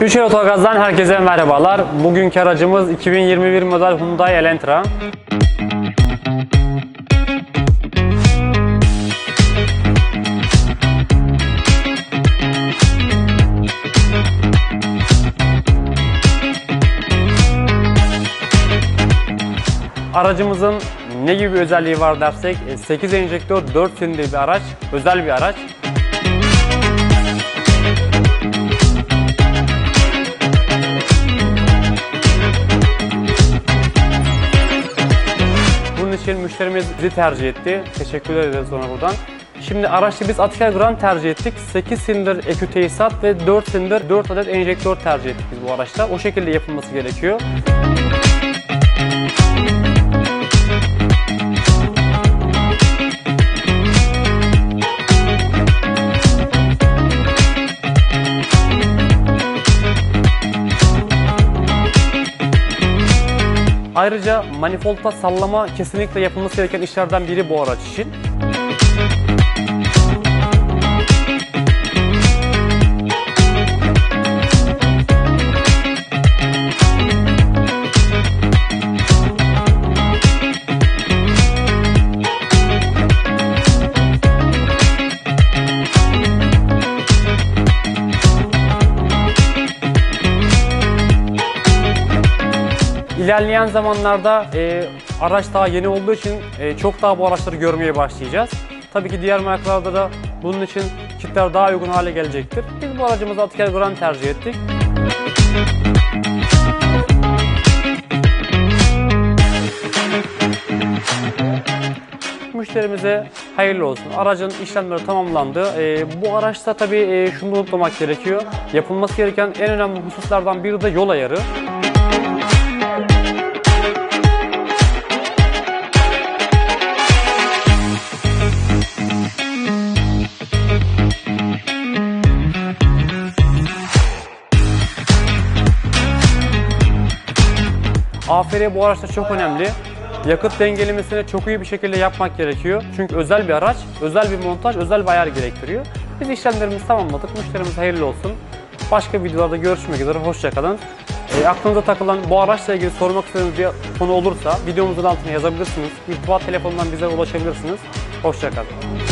Üçer Otogaz'dan herkese merhabalar. Bugünkü aracımız 2021 model Hyundai Elantra. Aracımızın ne gibi özelliği var dersek 8 enjektör 4 silindir bir araç, özel bir araç. Müşterimiz tercih etti. Teşekkür ederiz ona buradan. Şimdi araçta biz Atika Grand tercih ettik. 8 silindir EQ tesisat ve 4 silindir 4 adet enjektör tercih ettik biz bu araçta. O şekilde yapılması gerekiyor. Ayrıca manifoldta sallama kesinlikle yapılması gereken işlerden biri bu araç için. İlerleyen zamanlarda e, araç daha yeni olduğu için e, çok daha bu araçları görmeye başlayacağız. Tabii ki diğer markalarda da bunun için kitler daha uygun hale gelecektir. Biz bu aracımızı Atiker Grand tercih ettik. Müşterimize hayırlı olsun. Aracın işlemleri tamamlandı. Ee, bu araçta tabii e, şunu unutmamak gerekiyor. Yapılması gereken en önemli hususlardan biri de yol ayarı. AFR bu araçta çok önemli. Yakıt dengelemesini çok iyi bir şekilde yapmak gerekiyor. Çünkü özel bir araç, özel bir montaj, özel bir ayar gerektiriyor. Biz işlemlerimizi tamamladık. Müşterimize hayırlı olsun. Başka videolarda görüşmek üzere. Hoşçakalın. E, aklınıza takılan bu araçla ilgili sormak istediğiniz bir konu olursa videomuzun altına yazabilirsiniz. İrtibat telefonundan bize ulaşabilirsiniz. Hoşçakalın.